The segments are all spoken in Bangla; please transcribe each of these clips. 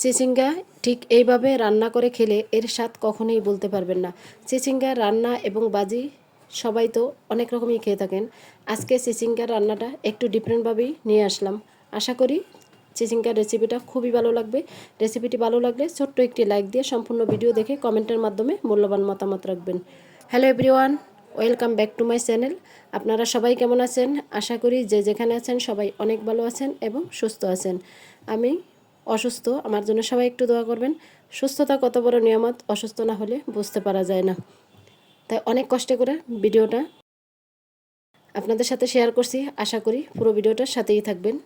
চিচিঙ্গা ঠিক এইভাবে রান্না করে খেলে এর স্বাদ কখনোই বলতে পারবেন না। চিচিঙ্গা রান্না এবং বাজি সবাই তো অনেক রকমই খেয়ে থাকেন। আজকে চিচিঙ্গার রান্নাটা একটু ডিফারেন্টভাবেই নিয়ে আসলাম। আশা করি চিচিঙ্গার রেসিপিটা খুবই ভালো লাগবে। রেসিপিটি ভালো লাগলে ছোট্ট একটি লাইক দিয়ে সম্পূর্ণ ভিডিও দেখে কমেন্টের মাধ্যমে মূল্যবান মতামত রাখবেন। Hello everyone, welcome back to my channel. আপনারা সবাই কেমন আছেন? আশা করি যে যেখানে আছেন সবাই অনেক ভালো আছেন এবং সুস্থ আছেন। আমি অসুস্থ, আমার জন্য সবাই একটু দোয়া করবেন। সুস্থতা কত বড় নিয়ামত, অসুস্থ না হলে বুঝতে পারা যায় না। তাই অনেক কষ্ট করে ভিডিওটা আপনাদের সাথে শেয়ার করছি। আশা করি পুরো ভিডিওটার সাথেই থাকবেন।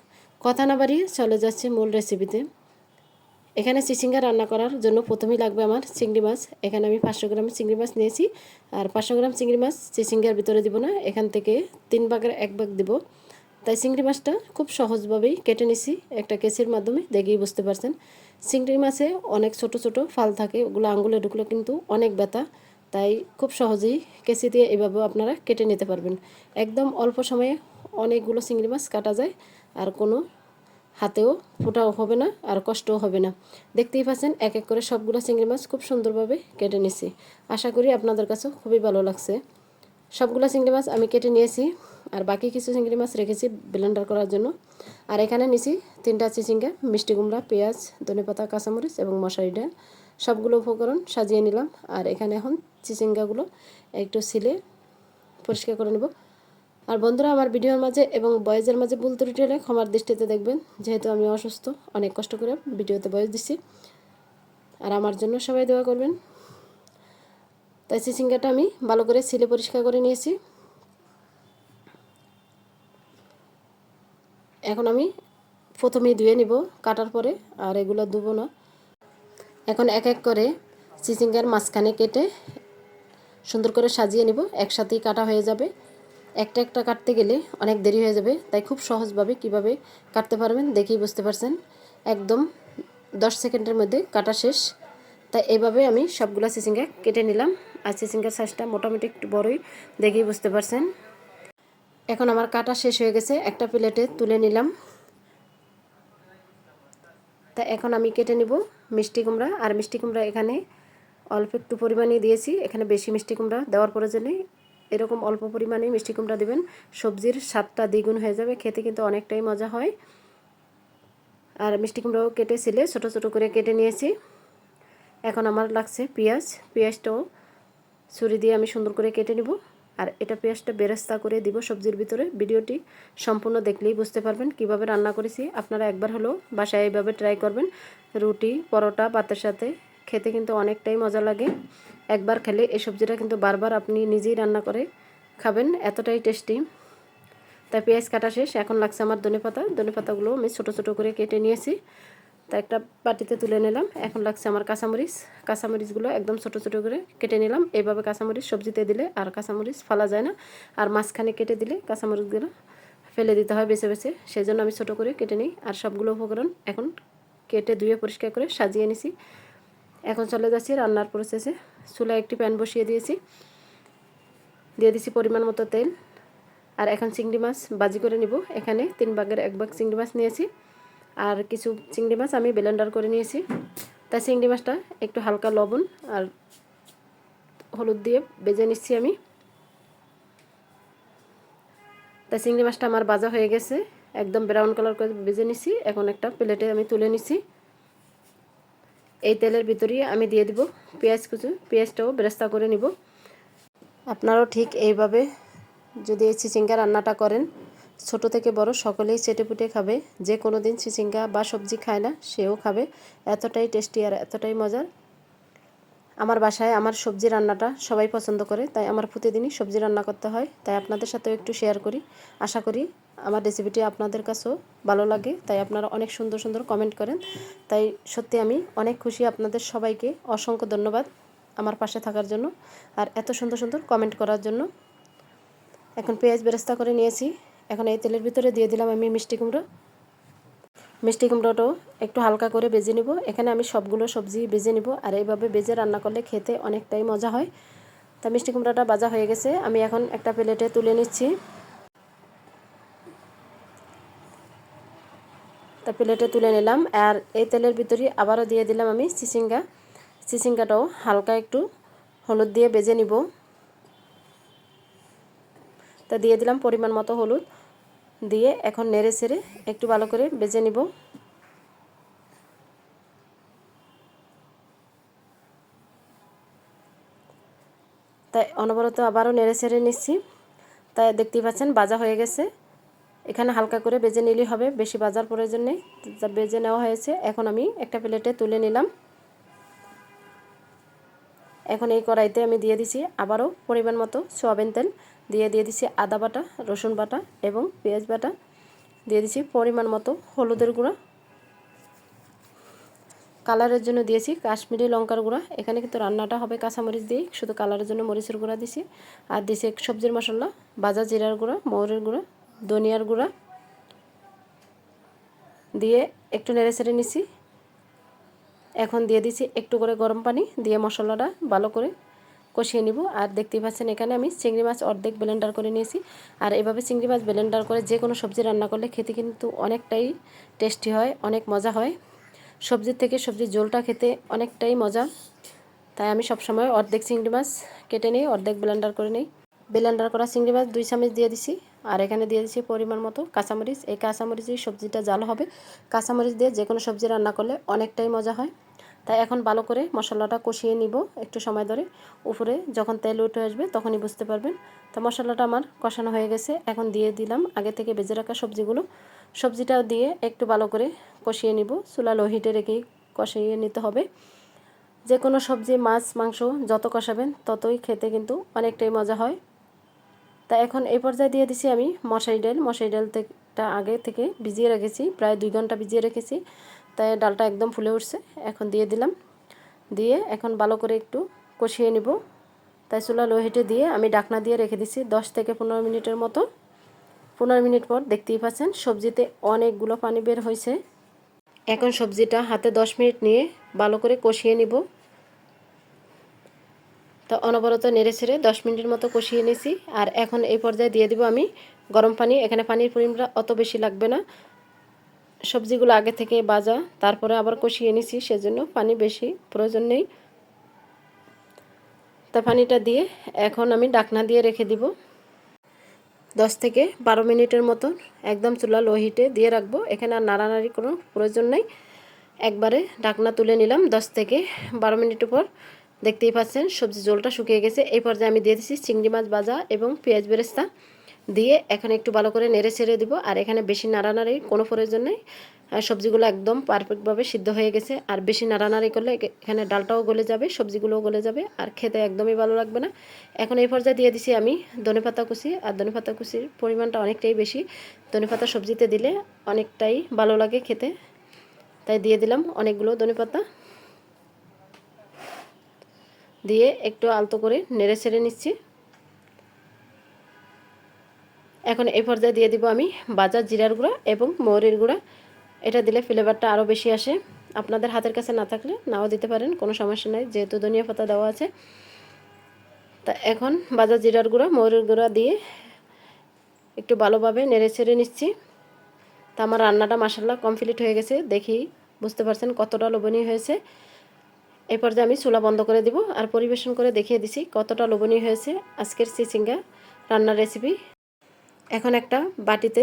কথা না বাড়িয়ে চলে যাচ্ছে মূল রেসিপিতে এখানে চিচিঙ্গা রান্না করার জন্য প্রথমেই লাগবে আমার চিংড়ি মাছ। এখানে আমি পাঁচশো গ্রাম চিংড়ি মাছ নিয়েছি। আর পাঁচশো গ্রাম চিংড়ি মাছ চিচিঙ্গার ভিতরে দিব না। এখান থেকে তিন ভাগের এক ভাগ দিব। তাই চিংড়ি মাছটা খুব সহজভাবেই কেটে নিছি একটা কেসির মাধ্যমে, দেখেই বুঝতে পারছেন। চিংড়ি মাছে অনেক ছোট ছোট ফাল থাকে, ওগুলো আঙ্গুলে ঢুকলে কিন্তু অনেক ব্যথা। তাই খুব সহজেই কেসি দিয়ে এভাবেও আপনারা কেটে নিতে পারবেন। একদম অল্প সময়ে অনেকগুলো চিংড়ি মাছ কাটা যায়, আর কোনো হাতেও ফোটাও হবে না, আর কষ্টও হবে না। দেখতেই পাচ্ছেন, এক এক করে সবগুলো চিংড়ি মাছ খুব সুন্দরভাবে কেটে নিছি। আশা করি আপনাদের কাছেও খুবই ভালো লাগছে। সবগুলো চিংড়ি মাছ আমি কেটে নিয়েছি। আর বাকি কিছু চিংড়ি মাছ রেখেছি ব্লেন্ডার করার জন্য। আর এখানে নিছি তিনটা চিচিঙ্গা, মিষ্টি কুমড়া, পেঁয়াজ, ধনেপাতা, কাঁচামরিচ এবং মশারি ডাল। সবগুলো উপকরণ সাজিয়ে নিলাম। আর এখানে এখন চিচিঙ্গাগুলো একটু সিলে পরিষ্কার করে নেব। আর বন্ধুরা, আমার ভিডিওর মাঝে এবং বয়েজের মাঝে ভুল ত্রুটি হলে ক্ষমার দৃষ্টিতে দেখবেন। যেহেতু আমি অসুস্থ, অনেক কষ্ট করে ভিডিওতে বয়স দিচ্ছি। আর আমার জন্য সবাই দোয়া করবেন। তাই চিচিঙ্গাটা আমি ভালো করে ছিলে পরিষ্কার করে নিয়েছি। এখন আমি প্রথমেই ধুয়ে নিব কাটার পরে, আর এগুলো ধুবো না। এখন এক এক করে চিচিঙ্গার মাঝখানে কেটে সুন্দর করে সাজিয়ে নিব, একসাথেই কাটা হয়ে যাবে। একটা একটা কাটতে গেলে অনেক দেরি হয়ে যাবে, তাই খুব সহজভাবে কীভাবে কাটতে পারবেন দেখেই বুঝতে পারছেন। একদম দশ সেকেন্ডের মধ্যে কাটা শেষ। তাই এভাবে আমি সবগুলো চিচিঙ্গা কেটে নিলাম, আর চিচিঙ্গার সাইজটা মোটামুটি একটু বড়ই দেখেই বুঝতে পারছেন। এখন আমার কাটা শেষ হয়ে গেছে, একটা প্লেটে তুলে নিলাম। তা এখন আমি কেটে নিব মিষ্টি কুমড়া, আর মিষ্টি কুমড়া এখানে অল্প একটু পরিমাণে দিয়েছি। এখানে বেশি মিষ্টি কুমড়া দেওয়ার প্রয়োজনে এরকম অল্প পরিমাণে মিষ্টি কুমড়া দেবেন। সবজির স্বাদটা দ্বিগুণ হয়ে যাবে, খেতে কিন্তু অনেকটাই মজা হয়। আর মিষ্টি কুমড়াও কেটেছিলে ছোটো ছোটো করে কেটে নিয়েছি। এখন আমার লাগছে পেঁয়াজ। পেঁয়াজটাও ছুরি দিয়ে আমি সুন্দর করে কেটে নিব। আর এটা পেঁয়াজটা বেরেস্তা করে দিব সবজির ভিতরে। ভিডিওটি সম্পূর্ণ দেখলেই বুঝতে পারবেন কীভাবে রান্না করেছি। আপনারা একবার হলেও বাসায় এইভাবে ট্রাই করবেন। রুটি, পরোটা, ভাতের সাথে খেতে কিন্তু অনেকটাই মজা লাগে। একবার খেলে এই সবজিটা কিন্তু বারবার আপনি নিজেই রান্না করে খাবেন, এতটাই টেস্টি। তাই পেঁয়াজ কাটা শেষ, এখন লাগছে আমার ধনে পাতা ধনে পাতাগুলো আমি ছোটো ছোটো করে কেটে নিয়েছি। তা একটা বাটিতে তুলে নিলাম। এখন লাগছে আমার কাঁচামরিচ। কাঁচামরিচগুলো একদম ছোটো ছোটো করে কেটে নিলাম। এইভাবে কাঁচামরিচ সবজিতে দিলে আর কাঁচামরিচ ফালা যায় না। আর মাঝখানে কেটে দিলে কাঁচামরিচগুলো ফেলে দিতে হয় বেছে বেছে। সেই জন্য আমি ছোটো করে কেটে নিই। আর সবগুলো উপকরণ এখন কেটে ধুয়ে পরিষ্কার করে সাজিয়ে নিছি। এখন চলে যাচ্ছি রান্নার প্রসেসে চুলায় একটি প্যান বসিয়ে দিয়েছি। দিয়ে দিছি পরিমাণ মতো তেল। আর এখন চিংড়ি মাছ বাজি করে নিব। এখানে তিন ভাগের এক ভাগ চিংড়ি মাছ নিয়েছি। আর কিছু চিংড়ি মাছ আমি ব্লেন্ডার করে নিয়েছি। তাই চিংড়ি মাছটা একটু হালকা লবণ আর হলুদ দিয়ে বেজে নিচ্ছি আমি। তাই চিংড়ি মাছটা আমার বাজা হয়ে গেছে, একদম ব্রাউন কালার করে বেজে নিছি এখন একটা প্লেটে আমি তুলে নিছি এই তেলের ভিতরেই আমি দিয়ে দিব পেঁয়াজ কুচু, পেঁয়াজটাও বেরেস্তা করে নিব। আপনারাও ঠিক এইভাবে যদি এই চিচিঙ্গা রান্নাটা করেন ছোট থেকে বড় সকলেই চেটেপুটে খাবে। যে কোনো দিন চিচিঙ্গা বা সবজি খায় না, সেও খাবে। এতটাই টেস্টি আর এতটাই মজার। আমার বাসায় আমার সবজি রান্নাটা সবাই পছন্দ করে, তাই আমার প্রতিদিনই সবজি রান্না করতে হয়। তাই আপনাদের সাথেও একটু শেয়ার করি। আশা করি আমার রেসিপিটি আপনাদের কাছেও ভালো লাগে। তাই আপনারা অনেক সুন্দর সুন্দর কমেন্ট করেন। তাই সত্যি আমি অনেক খুশি আপনাদের সবাইকে। অসংখ্য ধন্যবাদ আমার পাশে থাকার জন্য। আর এত সুন্দর সুন্দর কমেন্ট করার জন্য। এখন পেঁয়াজ বেরেস্তা করে নিয়েছি। এখন এই তেলের ভিতরে দিয়ে দিলাম আমি মিষ্টি কুমড়ো। মিষ্টি কুমড়োটাও একটু হালকা করে বেজে নিব। এখানে আমি সবগুলো সবজি বেজে নিব আর এইভাবে বেজে রান্না করলে খেতে অনেকটাই মজা হয়। তা মিষ্টি কুমড়োটা ভাজা হয়ে গেছে। আমি এখন একটা প্লেটে তুলে নিচ্ছি। তা প্লেটে তুলে নিলাম আর এই তেলের ভিতরে আবারও দিয়ে দিলাম আমি চিচিঙ্গা চিচিঙ্গাটাও হালকা একটু হলুদ দিয়ে বেজে নিব। তা দিয়ে দিলাম পরিমাণ মতো হলুদ। দিয়ে এখন নেড়ে ছেড়ে একটু ভালো করে বেজে নিব। তাই অনবরত আবারও নেড়ে ছেড়ে নিচ্ছি। তাই দেখতেই পাচ্ছেন বাজা হয়ে গেছে। এখানে হালকা করে বেজে নিলেই হবে, বেশি বাজার প্রয়োজন নেই। যা বেজে নেওয়া হয়েছে, এখন আমি একটা প্লেটে তুলে নিলাম। এখন এই কড়াইতে আমি দিয়ে দিছি আবারও পরিমাণ মতো সোয়াবিন তেল। দিয়ে দিয়ে দিছি আদা বাটা, রসুন বাটা এবং পেঁয়াজ বাটা। দিয়ে দিছি পরিমাণ মতো হলুদের গুঁড়া। কালারের জন্য দিয়েছি কাশ্মীরি লঙ্কার গুঁড়া। এখানে কিন্তু রান্নাটা হবে কাঁচামরিচ দিয়ে, শুধু কালারের জন্য মরিচের গুঁড়া দিছি। আর দিছি সবজির মশলা, বাজা জিরার গুঁড়া, মৌরের গুঁড়া, ধনিয়ার গুঁড়া। দিয়ে একটু নেড়ে ছেড়ে নিছি। এখন দিয়ে দিছি একটু করে গরম পানি, দিয়ে মশলাটা ভালো করে কষিয়ে নিব। আর দেখতেই পাচ্ছেন এখানে আমি চিংড়ি মাছ অর্ধেক ব্লেন্ডার করে নিয়েছি। আর এভাবে চিংড়ি মাছ ব্লেন্ডার করে যে কোনো সবজি রান্না করলে খেতে কিন্তু অনেকটাই টেস্টি হয়, অনেক মজা হয়। সবজির থেকে সবজির ঝোলটা খেতে অনেকটাই মজা। তাই আমি সবসময় অর্ধেক চিংড়ি মাছ কেটে নিই, অর্ধেক ব্লেন্ডার করে নিই। ব্লেন্ডার করা চিংড়ি মাছ দুই চামচ দিয়ে দিছি। আর এখানে দিয়ে দিচ্ছি পরিমাণ মতো কাঁচামরিচ। এই কাঁচামরিচেই সবজিটা জাল হবে। কাঁচামরিচ দিয়ে যে কোনো সবজি রান্না করলে অনেকটাই মজা হয়। তাই এখন ভালো করে মশলাটা কষিয়ে নিব একটু সময় ধরে। উপরে যখন তেল উঠে আসবে তখনই বুঝতে পারবেন। তো মশলাটা আমার কষানো হয়ে গেছে, এখন দিয়ে দিলাম আগে থেকে বেজে রাখা সবজিগুলো। সবজিটাও দিয়ে একটু ভালো করে কষিয়ে নিব, চুলা লোহিটে রেখেই কষিয়ে নিতে হবে। যে কোনো সবজি, মাছ, মাংস যত কষাবেন ততই খেতে কিন্তু অনেকটাই মজা হয়। তা এখন এই পর্যায়ে দিয়ে দিছি আমি মশারি ডাল। মশারি ডালটা আগে থেকে ভিজিয়ে রেখেছি, প্রায় দুই ঘণ্টা ভিজিয়ে রেখেছি। তাই ডালটা একদম ফুলে উঠছে। এখন দিয়ে দিলাম। দিয়ে এখন ভালো করে একটু কষিয়ে নিব। তাই চুলা লোহিটে দিয়ে আমি ডাকনা দিয়ে রেখে দিছি দশ থেকে পনেরো মিনিটের মতো। পনেরো মিনিট পর দেখতেই পাচ্ছেন সবজিতে অনেকগুলো পানি বের হয়েছে। এখন সবজিটা হাতে দশ মিনিট নিয়ে ভালো করে কষিয়ে নিব। তো অনবরত নেড়ে ছেড়ে দশ মিনিটের মতো কষিয়ে নিয়েছি আর এখন এই পর্যায়ে দিয়ে দিব আমি গরম পানি। এখানে পানির পরিমাণটা অত বেশি লাগবে না। সবজিগুলো আগে থেকে বাজা, তারপরে আবার কষিয়ে নিছি, সেজন্য পানি বেশি প্রয়োজন নেই। তা পানিটা দিয়ে এখন আমি ডাকনা দিয়ে রেখে দিব। দশ থেকে বারো মিনিটের মতো একদম চুলা লো হিটে দিয়ে রাখব। এখানে আর নাড়ানাড়ি কোনো প্রয়োজন নেই। একবারে ডাকনা তুলে নিলাম দশ থেকে বারো মিনিট পর। দেখতেই পাচ্ছেন সবজি জলটা শুকিয়ে গেছে। এই পর্যায়ে আমি দিয়ে দিচ্ছি চিংড়ি মাছ ভাজা এবং পেঁয়াজ বেরেস্তা। দিয়ে এখন একটু ভালো করে নেড়ে ছেড়ে দিব। আর এখানে বেশি নাড়ানাড়ি কোনো প্রয়োজন নেই সবজিগুলো একদম পারফেক্টভাবে সিদ্ধ হয়ে গেছে। আর বেশি নাড়ানাড়ি করলে এখানে ডালটাও গলে যাবে, সবজিগুলোও গলে যাবে, আর খেতে একদমই ভালো লাগবে না। এখন এই পর্যায়ে দিয়ে দিছি আমি ধনে পাতা কুচি। আর ধনে পাতা কুচির পরিমাণটা অনেকটাই বেশি। ধনে পাতা সবজিতে দিলে অনেকটাই ভালো লাগে খেতে। তাই দিয়ে দিলাম অনেকগুলো ধনে পাতা। দিয়ে একটু আলতো করে নেড়ে ছেড়ে নিচ্ছি। এখন এই পর্যায়ে দিয়ে দিব আমি বাজার জিরার গুঁড়া এবং মৌরির গুঁড়া। এটা দিলে ফ্লেভারটা আরও বেশি আসে। আপনাদের হাতের কাছে না থাকলে নাও দিতে পারেন, কোনো সমস্যা নেই, যেহেতু ধনিয়া পাতা দেওয়া আছে। তা এখন বাজার জিরার গুঁড়া, মৌরির গুঁড়া দিয়ে একটু ভালোভাবে নেড়ে ছেড়ে নিচ্ছি। তা আমার রান্নাটা মাসাল্লা কমপ্লিট হয়ে গেছে, দেখি বুঝতে পারছেন কতটা লোভনীয় হয়েছে। এই পর্যায়ে আমি চুলা বন্ধ করে দিব আর পরিবেশন করে দেখিয়ে দিছি কতটা লোভনীয় হয়েছে আজকের চিচিঙ্গা রান্নার রেসিপি এখন একটা বাটিতে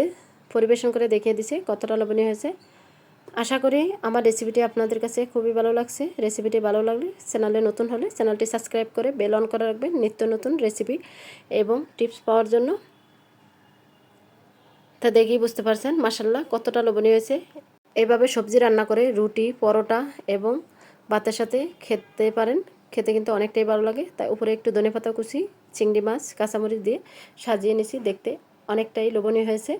পরিবেশন করে দেখিয়ে দিছি কতটা লবণীয় হয়েছে। আশা করি আমার রেসিপিটি আপনাদের কাছে খুবই ভালো লাগছে। রেসিপিটি ভালো লাগলে চ্যানেলে নতুন হলে চ্যানেলটি সাবস্ক্রাইব করে বেল অন করে রাখবেন নিত্য নতুন রেসিপি এবং টিপস পাওয়ার জন্য। তা দেখেই বুঝতে পারছেন মাসাল্লাহ কতটা লবণীয় হয়েছে। এভাবে সবজি রান্না করে রুটি, পরোটা এবং ভাতের সাথে খেতে পারেন। খেতে কিন্তু অনেকটাই ভালো লাগে। তাই উপরে একটু ধনে পাতা কুচি, চিংড়ি মাছ, কাঁচামরিচ দিয়ে সাজিয়ে নিছি দেখতে। অনেকটাই লোভনীয় হয়েছে।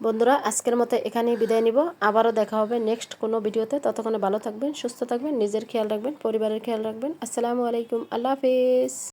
বন্ধুরা, আজকের মতো এখানেই বিদায় নিব। আবারও দেখা হবে নেক্সট কোনো ভিডিওতে। ততক্ষণে ভালো থাকবেন, সুস্থ থাকবেন, নিজের খেয়াল রাখবেন, পরিবারের খেয়াল রাখবেন। আসসালামু আলাইকুম। আল্লাহ হাফিজ।